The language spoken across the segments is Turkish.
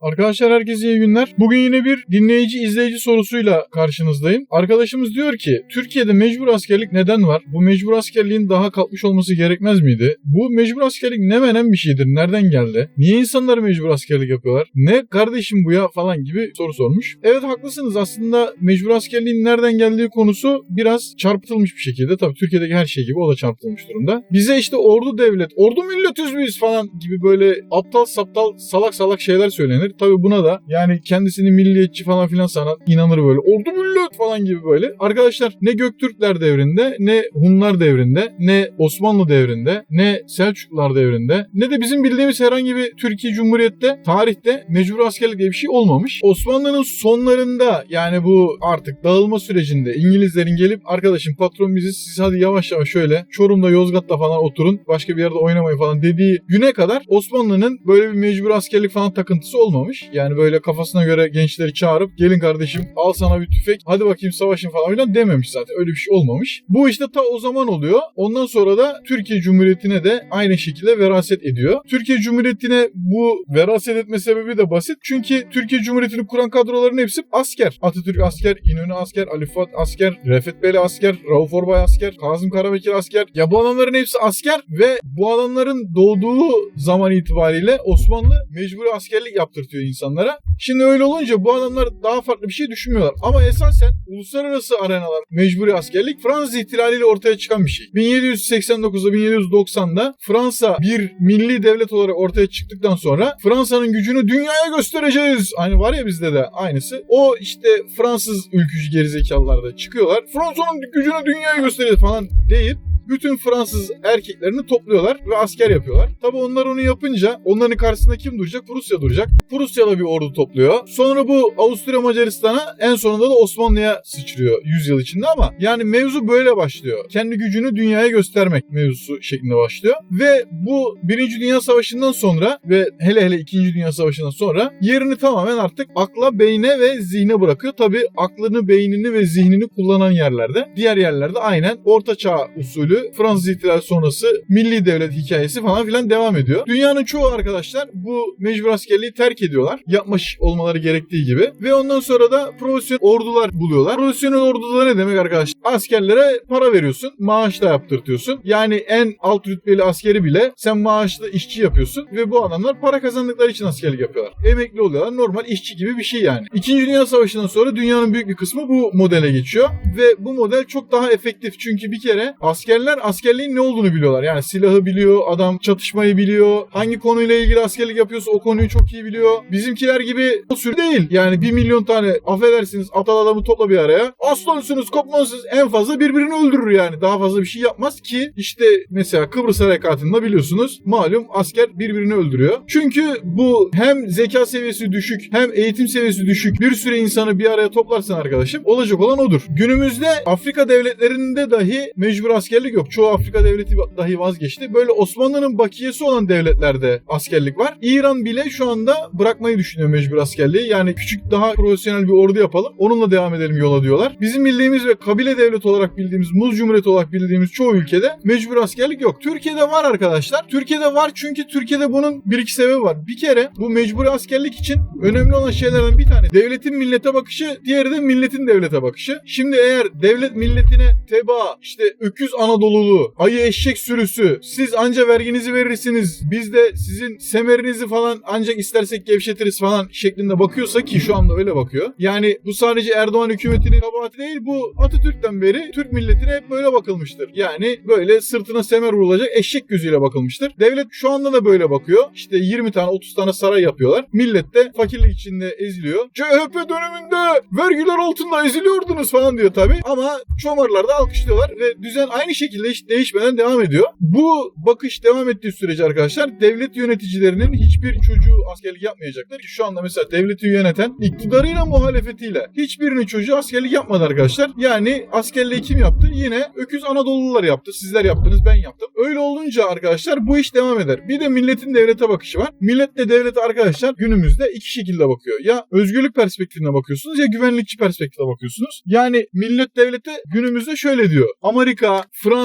Arkadaşlar herkese iyi günler. Bugün yine bir dinleyici izleyici sorusuyla karşınızdayım. Arkadaşımız diyor ki Türkiye'de mecbur askerlik neden var? Bu mecbur askerliğin daha kalkmış olması gerekmez miydi? Bu mecbur askerlik ne menen bir şeydir? Nereden geldi? Niye insanlar mecbur askerlik yapıyorlar? Ne kardeşim bu ya falan gibi soru sormuş. Evet haklısınız aslında mecbur askerliğin nereden geldiği konusu biraz çarpıtılmış bir şekilde. Tabii Türkiye'deki her şey gibi o da çarpıtılmış durumda. Bize işte ordu devlet, ordu milletiz biz falan gibi böyle aptal saptal salak salak şeyler söylenir. Tabii buna da yani kendisini milliyetçi falan filan sanan inanır böyle. Ordu millet falan gibi böyle. Arkadaşlar ne Göktürkler devrinde ne Hunlar devrinde ne Osmanlı devrinde ne Selçuklular devrinde ne de bizim bildiğimiz herhangi bir Türkiye Cumhuriyet'te tarihte mecbur askerlik diye bir şey olmamış. Osmanlı'nın sonlarında yani bu artık dağılma sürecinde İngilizlerin gelip arkadaşım patron biziz siz hadi yavaş yavaş şöyle Çorum'da Yozgat'ta falan oturun başka bir yerde oynamayın falan dediği güne kadar Osmanlı'nın böyle bir mecbur askerlik falan takıntısı olmamış. Yani böyle kafasına göre gençleri çağırıp gelin kardeşim al sana bir tüfek hadi bakayım savaşın falan filan dememiş zaten. Öyle bir şey olmamış. Bu işte ta o zaman oluyor. Ondan sonra da Türkiye Cumhuriyeti'ne de aynı şekilde veraset ediyor. Türkiye Cumhuriyeti'ne bu veraset etme sebebi de basit. Çünkü Türkiye Cumhuriyeti'ni kuran kadroların hepsi asker. Atatürk asker, İnönü asker, Ali Fuat asker, Refet Beli asker, Rauf Orbay asker, Kazım Karabekir asker. Ya bu adamların hepsi asker ve bu adamların doğduğu zaman itibariyle Osmanlı mecburi askerlik yaptırtıyor insanlara. Şimdi öyle olunca bu adamlar daha farklı bir şey düşünmüyorlar. Ama esasen uluslararası arenalar mecburi askerlik Fransız ihtilaliyle ortaya çıkan bir şey. 1789'da 1790'da Fransa bir milli devlet olarak ortaya çıktıktan sonra Fransa'nın gücünü dünyaya göstereceğiz. Aynı var ya bizde de aynısı. O işte Fransız ülkücü gerizekalılar da çıkıyorlar. Fransa'nın gücünü dünyaya göstereceğiz falan deyip bütün Fransız erkeklerini topluyorlar ve asker yapıyorlar. Tabi onlar onu yapınca onların karşısında kim duracak? Prusya duracak. Prusya da bir ordu topluyor. Sonra bu Avusturya Macaristan'a en sonunda da Osmanlı'ya sıçrıyor 100 yıl içinde ama yani mevzu böyle başlıyor. Kendi gücünü dünyaya göstermek mevzusu şeklinde başlıyor. Ve bu Birinci Dünya Savaşı'ndan sonra ve hele hele İkinci Dünya Savaşı'ndan sonra yerini tamamen artık akla, beyne ve zihne bırakıyor. Tabi aklını, beynini ve zihnini kullanan yerlerde. Diğer yerlerde aynen Orta Çağ usulü Fransız ihtilali sonrası milli devlet hikayesi falan filan devam ediyor. Dünyanın çoğu arkadaşlar bu mecbur askerliği terk ediyorlar. Yapmış olmaları gerektiği gibi. Ve ondan sonra da profesyonel ordular buluyorlar. Profesyonel orduda ne demek arkadaşlar? Askerlere para veriyorsun. Maaş da yaptırtıyorsun. Yani en alt rütbeli askeri bile sen maaşlı işçi yapıyorsun. Ve bu adamlar para kazandıkları için askerlik yapıyorlar. Emekli oluyorlar. Normal işçi gibi bir şey yani. İkinci Dünya Savaşı'ndan sonra dünyanın büyük bir kısmı bu modele geçiyor. Ve bu model çok daha efektif. Çünkü bir kere askerler askerliğin ne olduğunu biliyorlar. Yani silahı biliyor, adam çatışmayı biliyor. Hangi konuyla ilgili askerlik yapıyorsa o konuyu çok iyi biliyor. Bizimkiler gibi o sürü değil. Yani bir milyon tane affedersiniz aptal adamı topla bir araya. Aslansınız, kopmansınız en fazla birbirini öldürür yani. Daha fazla bir şey yapmaz ki işte mesela Kıbrıs Harekatı'nda biliyorsunuz malum asker birbirini öldürüyor. Çünkü bu hem zeka seviyesi düşük hem eğitim seviyesi düşük bir sürü insanı bir araya toplarsan arkadaşım olacak olan odur. Günümüzde Afrika devletlerinde dahi mecbur askerlik yok. Çoğu Afrika devleti dahi vazgeçti. Böyle Osmanlı'nın bakiyesi olan devletlerde askerlik var. İran bile şu anda bırakmayı düşünüyor mecbur askerliği. Yani küçük daha profesyonel bir ordu yapalım. Onunla devam edelim yola diyorlar. Bizim bildiğimiz ve kabile devleti olarak bildiğimiz, muz cumhuriyeti olarak bildiğimiz çoğu ülkede mecbur askerlik yok. Türkiye'de var arkadaşlar. Türkiye'de var çünkü Türkiye'de bunun bir iki sebebi var. Bir kere bu mecbur askerlik için önemli olan şeylerden bir tane devletin millete bakışı, diğeri de milletin devlete bakışı. Şimdi eğer devlet milletine teba, işte öküz Anadolu'lu, ayı eşek sürüsü, siz anca verginizi verirsiniz, biz de sizin semerinizi falan ancak istersek gevşetiriz falan şeklinde bakıyorsa ki şu anda öyle bakıyor. Yani bu sadece Erdoğan hükümetinin kabahati değil, bu Atatürk'ten beri Türk milletine hep böyle bakılmıştır. Yani böyle sırtına semer vurulacak eşek gözüyle bakılmıştır. Devlet şu anda da böyle bakıyor. İşte 20 tane 30 tane saray yapıyorlar. Millet de fakirlik içinde eziliyor. CHP döneminde vergiler altında eziliyordunuz falan diyor tabi. Ama çomarlar da alkışlıyorlar ve düzen aynı şekilde hiç değişmeden devam ediyor. Bu bakış devam ettiği sürece arkadaşlar devlet yöneticilerinin hiçbir çocuğu askerlik yapmayacaklar. Şu anda mesela devleti yöneten iktidarıyla muhalefetiyle hiçbirinin çocuğu askerlik yapmadı arkadaşlar. Yani askerliği kim yaptı? Yine öküz Anadolulular yaptı. Sizler yaptınız ben yaptım. Öyle olunca arkadaşlar bu iş devam eder. Bir de milletin devlete bakışı var. Milletle devlet arkadaşlar günümüzde iki şekilde bakıyor. Ya özgürlük perspektifine bakıyorsunuz ya güvenlikçi perspektife bakıyorsunuz. Yani millet devlete günümüzde şöyle diyor. Amerika, Fransa,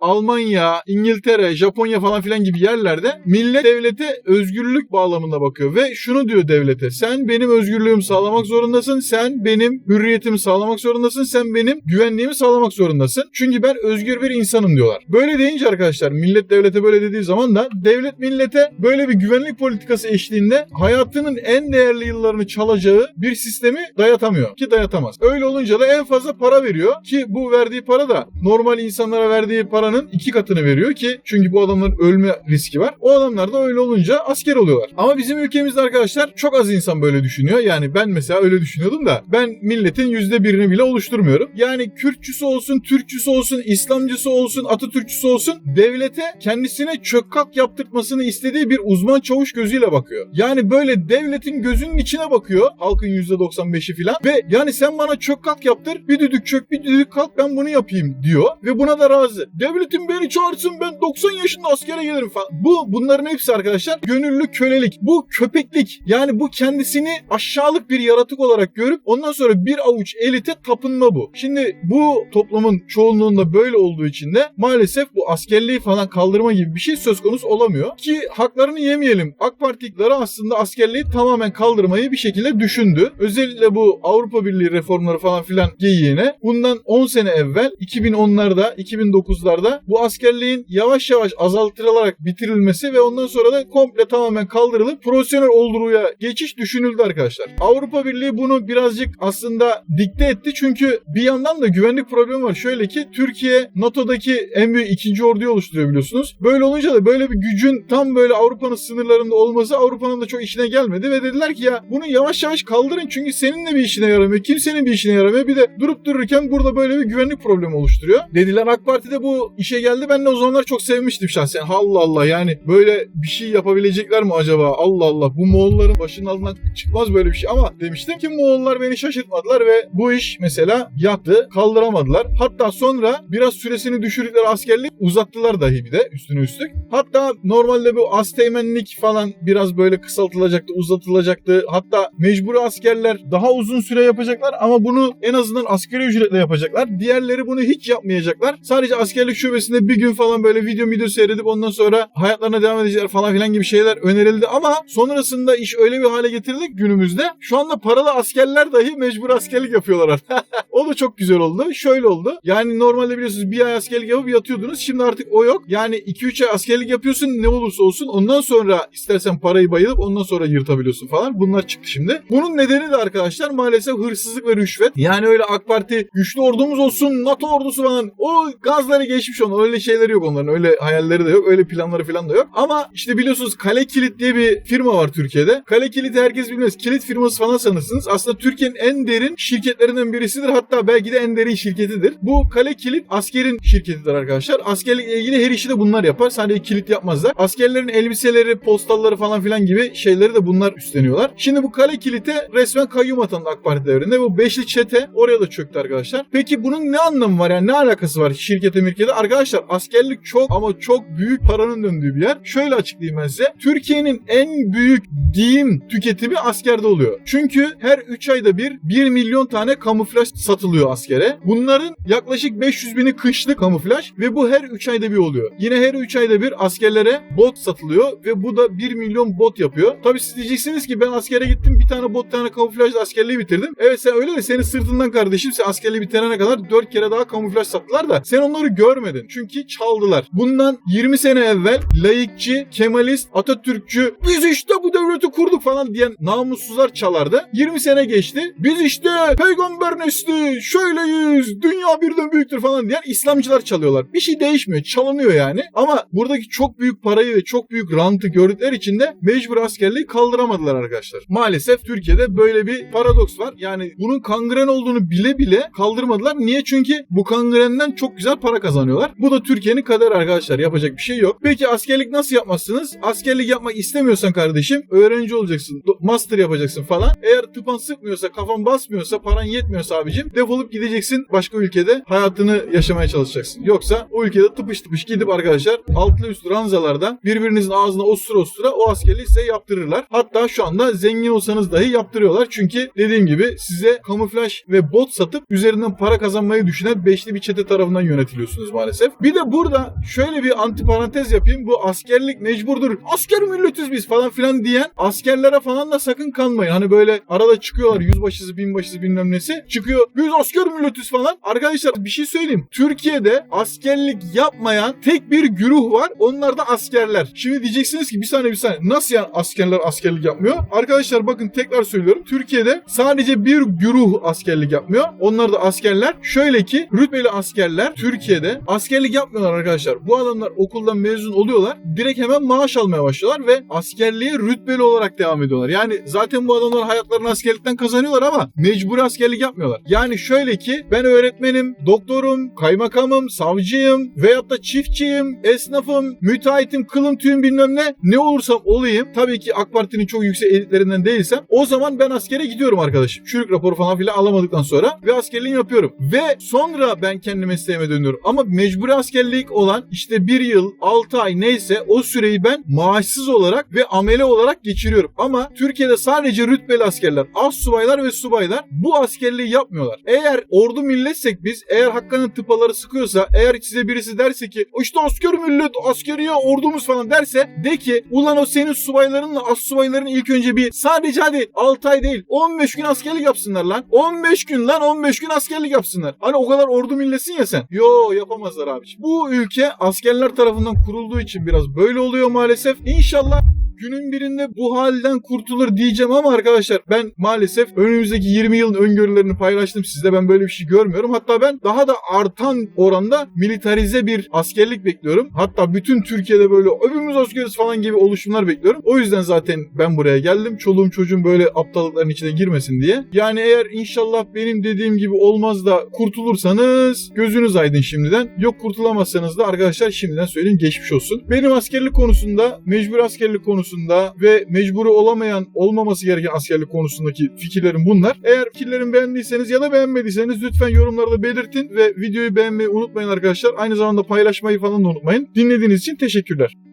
Almanya, İngiltere, Japonya falan filan gibi yerlerde millet devlete özgürlük bağlamında bakıyor ve şunu diyor devlete. Sen benim özgürlüğümü sağlamak zorundasın. Sen benim hürriyetimi sağlamak zorundasın. Sen benim güvenliğimi sağlamak zorundasın. Çünkü ben özgür bir insanım diyorlar. Böyle deyince arkadaşlar millet devlete böyle dediği zaman da devlet millete böyle bir güvenlik politikası eşliğinde hayatının en değerli yıllarını çalacağı bir sistemi dayatamıyor ki dayatamaz. Öyle olunca da en fazla para veriyor ki bu verdiği para da normal insanlara verdiği paranın iki katını veriyor ki çünkü bu adamların ölme riski var. O adamlar da öyle olunca asker oluyorlar. Ama bizim ülkemizde arkadaşlar çok az insan böyle düşünüyor. Yani ben mesela öyle düşünüyordum da ben milletin yüzde birini bile oluşturmuyorum. Yani Kürtçüsü olsun, Türkçüsü olsun, İslamcısı olsun, Atatürkçüsü olsun devlete kendisine çök yaptırtmasını istediği bir uzman çavuş gözüyle bakıyor. Yani böyle devletin gözünün içine bakıyor halkın %95'i filan ve yani sen bana çök kalk yaptır bir düdük çök bir düdük kalk ben bunu yapayım diyor ve buna da razı. Devletin beni çağırsın ben 90 yaşında askere gelirim falan. Bu bunların hepsi arkadaşlar gönüllü kölelik. Bu köpeklik. Yani bu kendisini aşağılık bir yaratık olarak görüp ondan sonra bir avuç elite tapınma bu. Şimdi bu toplumun çoğunluğunda böyle olduğu için de maalesef bu askerliği falan kaldırma gibi bir şey söz konusu olamıyor. Ki haklarını yemeyelim. AK Parti aslında askerliği tamamen kaldırmayı bir şekilde düşündü. Özellikle bu Avrupa Birliği reformları falan filan geyiğine bundan 10 sene evvel 2010'larda 2009'larda bu askerliğin yavaş yavaş azaltılarak bitirilmesi ve ondan sonra da komple tamamen kaldırılıp profesyonel olduğuya geçiş düşünüldü arkadaşlar. Avrupa Birliği bunu birazcık aslında dikte etti çünkü bir yandan da güvenlik problemi var. Şöyle ki Türkiye NATO'daki en büyük ikinci orduyu oluşturuyor biliyorsunuz. Böyle olunca da böyle bir gücün tam böyle Avrupa'nın sınırlarında olması Avrupa'nın da çok işine gelmedi ve dediler ki ya bunu yavaş yavaş kaldırın çünkü senin de bir işine yaramıyor. Kimsenin bir işine yaramıyor. Bir de durup dururken burada böyle bir güvenlik problemi oluşturuyor. Dediler AK Parti'de bu işe geldi. Ben de o zamanlar çok sevmiştim şahsen. Allah Allah yani böyle bir şey yapabilecekler mi acaba? Allah Allah bu Moğolların başının altından çıkmaz böyle bir şey ama demiştim ki Moğollar beni şaşırtmadılar ve bu iş mesela yattı kaldıramadılar. Hatta sonra biraz süresini düşürdükleri askerlik uzattılar dahi bir de üstüne üstlük. Hatta normalde bu asteğmenlik falan biraz böyle kısaltılacaktı, uzatılacaktı. Hatta mecburi askerler daha uzun süre yapacaklar ama bunu en azından askeri ücretle yapacaklar. Diğerleri bunu hiç yapmayacaklar. Sadece askerlik şubesinde bir gün falan böyle video video seyredip ondan sonra hayatlarına devam edecekler falan filan gibi şeyler önerildi ama sonrasında iş öyle bir hale getirildi günümüzde şu anda paralı askerler dahi mecbur askerlik yapıyorlar artık. o da çok güzel oldu. Şöyle oldu. Yani normalde biliyorsunuz bir ay askerlik yapıp yatıyordunuz. Şimdi artık o yok. Yani 2-3 ay askerlik yapıyorsun ne olursa olsun. Ondan sonra istersen parayı bayılıp ondan sonra yırtabiliyorsun falan. Bunlar çıktı şimdi. Bunun nedeni de arkadaşlar maalesef hırsızlık ve rüşvet. Yani öyle AK Parti güçlü ordumuz olsun, NATO ordusu falan. O gazları geçmiş onlar. Öyle şeyleri yok onların. Öyle hayalleri de yok. Öyle planları falan da yok. Ama işte biliyorsunuz Kale Kilit diye bir firma var Türkiye'de. Kale Kilit'i herkes bilmez. Kilit firması falan sanırsınız. Aslında Türkiye'nin en derin şirketlerinden birisidir. Hatta belki de en derin şirketidir. Bu Kale Kilit askerin şirketidir arkadaşlar. Askerlikle ilgili her işi de bunlar yapar. Sadece kilit yapmazlar. Askerlerin elbiseleri, postalları falan filan gibi şeyleri de bunlar üstleniyorlar. Şimdi bu Kale Kilit'e resmen kayyum atandı AK Parti devrinde. Bu beşli çete oraya da çöktü arkadaşlar. Peki bunun ne anlamı var yani ne alakası var şirkete mirkete? Arkadaşlar askerlik çok ama çok büyük paranın döndüğü bir yer. Şöyle açıklayayım ben size. Türkiye'nin en büyük giyim tüketimi askerde oluyor. Çünkü her 3 ayda bir 1 milyon tane kamuflaj satılıyor askere. Bunların yaklaşık 500 bini kışlık kamuflaj ve bu her 3 ayda bir oluyor. Yine her 3 ayda bir askerlere bot satılıyor ve bu da 1 milyon bot yapıyor. Tabi siz diyeceksiniz ki ben askere gittim bir tane bot tane kamuflajla askerliği bitirdim. Evet sen öyle de senin sırtından kardeşim sen askerliği bitirene kadar 4 kere daha kamuflaj sattılar da sen onları görmedin. Çünkü çaldılar. Bundan 20 sene evvel layıkçı, kemalist, Atatürkçü biz işte bu devleti kurduk falan diyen namussuzlar çalardı. 20 sene geçti. Biz işte peygamber nesli şöyleyiz dünya birden büyüktür falan diyen İslamcılar çalıyorlar. Bir şey değişmiyor. Çalınıyor yani. Ama buradaki çok büyük parayı ve çok büyük rantı gördükleri için de mecbur askerliği kaldıramadılar arkadaşlar. Maalesef Türkiye'de böyle bir paradoks var. Yani bunun kangren olduğunu bile bile kaldırmadılar. Niye? Çünkü bu kangrenden çok güzel para kazanıyorlar. Bu da Türkiye'nin kaderi arkadaşlar. Yapacak bir şey yok. Peki askerlik nasıl yapmazsınız? Askerlik yapmak istemiyorsan kardeşim öğrenci olacaksın. Master yapacaksın falan. Eğer tıpan sıkmıyorsa, kafan basmıyorsa, paran yetmiyorsa abicim defolup gideceksin başka ülkede hayatını yaşamaya çalışacaksın. Yoksa o ülkede tıpış tıpış gidip arkadaşlar altlı üstü ranzalarda birbirinizin ağzına ostura ostura o askerliği size yaptırırlar. Hatta şu anda zengin olsanız dahi yaptırıyorlar. Çünkü dediğim gibi size kamuflaj ve bot satıp üzerinden para kazanmayı düşünen beşli bir çete tarafından yönetiliyorsunuz maalesef. Bir de burada şöyle bir antiparantez yapayım. Bu askerlik mecburdur. Asker milletiz biz falan filan diyen askerlere falan da sakın kanmayın. Hani böyle arada çıkıyorlar yüzbaşısı binbaşısı bilmem nesi. Çıkıyor biz asker milletiz falan. Arkadaşlar bir şey söyleyeyim. Türkiye'de askerlik yapmayan tek bir güruh var. Onlar da askerler. Şimdi diyeceksiniz ki bir saniye bir saniye. Nasıl yani askerler askerlik yapmıyor? Arkadaşlar bakın tekrar söylüyorum. Türkiye'de sadece bir güruh askerlik yapmıyor. Onlar da askerler. Şöyle ki rütbeli askerler Türkiye'de askerlik yapmıyorlar arkadaşlar. Bu adamlar okuldan mezun oluyorlar. Direkt hemen maaş almaya başlıyorlar ve askerliğe rütbeli olarak devam ediyorlar. Yani zaten bu adamlar hayatlarını askerlikten kazanıyorlar ama mecburi askerlik yapmıyorlar. Yani şöyle ki ben öğretmenim, doktorum, kaymakamım, savcıyım veyahut da çiftçiyim, esnafım, müteahhitim, kılım tüyüm bilmem ne ne olursam olayım. Tabii ki AK Parti'nin çok yüksek elitlerinden değilsem o zaman ben askere gidiyorum arkadaşım. Çürük raporu falan filan alamadıktan sonra ve askerliğimi yapıyorum. Ve sonra ben kendi mesleğime dönüyorum. Ama mecburi askerlik olan işte bir yıl, 6 ay neyse o süreyi ben maaşsız olarak ve amele olarak geçiriyorum. Ama Türkiye'de sadece rütbeli askerler, az subaylar ve subaylar bu askerliği yapmıyorlar. Eğer ordu milletsek biz, eğer Hakkı'nın tıpaları sıkıyorsa, eğer size birisi derse ki işte asker millet, askeriye ordumuz falan derse de ki ulan o senin subaylarınla az subayların ilk önce bir sadece hadi 6 ay değil 15 gün askerlik yapsınlar lan. 15 gün lan 15 gün askerlik yapsınlar. Hani o kadar ordu milletsin ya sen. Yo yapamazlar abi. Bu ülke askerler tarafından kurulduğu için biraz böyle oluyor maalesef. İnşallah günün birinde bu halden kurtulur diyeceğim ama arkadaşlar ben maalesef önümüzdeki 20 yılın öngörülerini paylaştım sizde ben böyle bir şey görmüyorum. Hatta ben daha da artan oranda militarize bir askerlik bekliyorum. Hatta bütün Türkiye'de böyle öbümüz askeriz falan gibi oluşumlar bekliyorum. O yüzden zaten ben buraya geldim. Çoluğum çocuğum böyle aptallıkların içine girmesin diye. Yani eğer inşallah benim dediğim gibi olmaz da kurtulursanız gözünüz aydın şimdiden. Yok kurtulamazsanız da arkadaşlar şimdiden söyleyeyim geçmiş olsun. Benim askerlik konusunda mecbur askerlik konusunda ve mecburi olamayan olmaması gereken askerlik konusundaki fikirlerim bunlar. Eğer fikirlerimi beğendiyseniz ya da beğenmediyseniz lütfen yorumlarda belirtin ve videoyu beğenmeyi unutmayın arkadaşlar. Aynı zamanda paylaşmayı falan da unutmayın. Dinlediğiniz için teşekkürler.